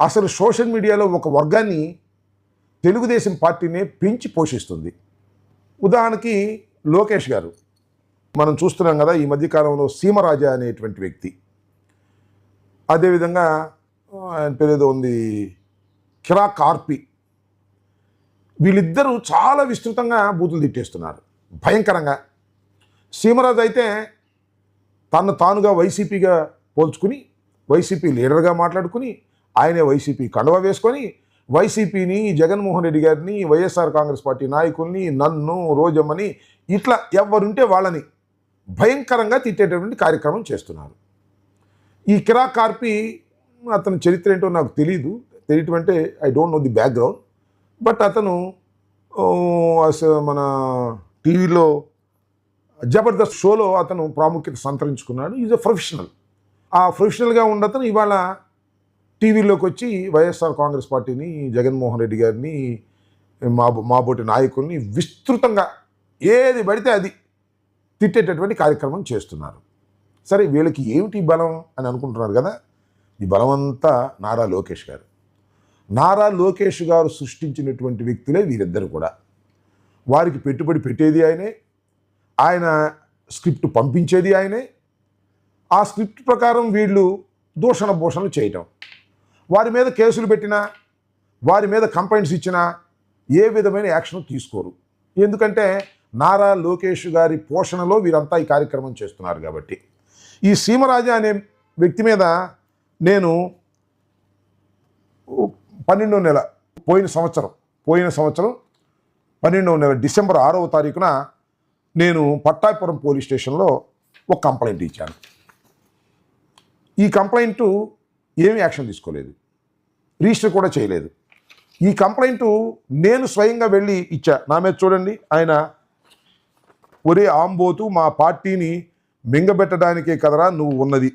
అసలు సోషల్ మీడియాలో ఒక వర్గాన్ని తెలుగుదేశం పార్టీనే పెంచి పోషిస్తుంది. ఉదాహరణకి లోకేష్ గారు. మనం చూస్తున్నాం కదా ఈ మధ్యకాలంలో సీమరాజా అనేటువంటి వ్యక్తి. అదేవిధంగా ఆయన పేరు ఏదో ఉంది కిరా కార్పి వీళ్ళిద్దరూ చాలా విస్తృతంగా బూతులు తిట్టేస్తున్నారు. భయంకరంగా. సీమరాజు అయితే తను తానుగా వైసీపీగా పోల్చుకుని వైసీపీ లీడర్గా మాట్లాడుకుని ఆయనే వైసీపీ కండువా వేసుకొని వైసీపీని జగన్మోహన్ రెడ్డి గారిని వైఎస్ఆర్ కాంగ్రెస్ పార్టీ నాయకుల్ని నన్ను రోజమ్మని ఇట్లా ఎవరుంటే వాళ్ళని భయంకరంగా తిట్టేటటువంటి కార్యక్రమం చేస్తున్నారు. ఈ కిరా కార్పి అతని చరిత్ర ఏంటో నాకు తెలియదు తెలియటం I don't know the background. But అతను మన టీవీలో జబర్దస్త్ షోలో అతను ప్రాముఖ్యత సంతరించుకున్నాడు. Is a professional. ఆ ప్రొఫెషనల్గా ఉండతను ఇవాళ టీవీలోకి వచ్చి వైఎస్ఆర్ కాంగ్రెస్ పార్టీని జగన్మోహన్ రెడ్డి గారిని మా మాబోటి నాయకుల్ని విస్తృతంగా ఏది పడితే అది తిట్టేటటువంటి కార్యక్రమం చేస్తున్నారు. సరే వీళ్ళకి ఏమిటి బలం అని అనుకుంటున్నారు కదా? ఈ బలం అంతా నారా లోకేష్ గారు. నారా లోకేష్ గారు సృష్టించినటువంటి వ్యక్తులే వీరిద్దరు కూడా. వారికి పెట్టుబడి పెట్టేది ఆయనే ఆయన స్క్రిప్ట్ పంపించేది ఆయనే ఆ స్క్రిప్ట్ ప్రకారం వీళ్ళు దూషణ భూషణలు చేయటం. వారి మీద కేసులు పెట్టినా వారి మీద కంప్లైంట్స్ ఇచ్చినా ఏ విధమైన యాక్షన్ తీసుకోరు. ఎందుకంటే నారా లోకేష్ గారి పోషణలో వీరంతా ఈ కార్యక్రమం చేస్తున్నారు కాబట్టి. ఈ సీమరాజా అనే వ్యక్తి మీద నేను పన్నెండో నెల పోయిన సంవత్సరం పోయిన సంవత్సరం పన్నెండవ నెల డిసెంబర్ ఆరవ తారీఖున నేను పట్టాపురం పోలీస్ స్టేషన్లో ఒక కంప్లైంట్ ఇచ్చాను. ఈ కంప్లైంట్ ఏమి యాక్షన్ తీసుకోలేదు. రిజిస్టర్ కూడా చేయలేదు. ఈ కంప్లైంట్ నేను స్వయంగా వెళ్ళి ఇచ్చా. నా మీద చూడండి. ఆయన ఒరే ఆంబోతు మా పార్టీని మింగబెట్టడానికే కదరా నువ్వు ఉన్నది.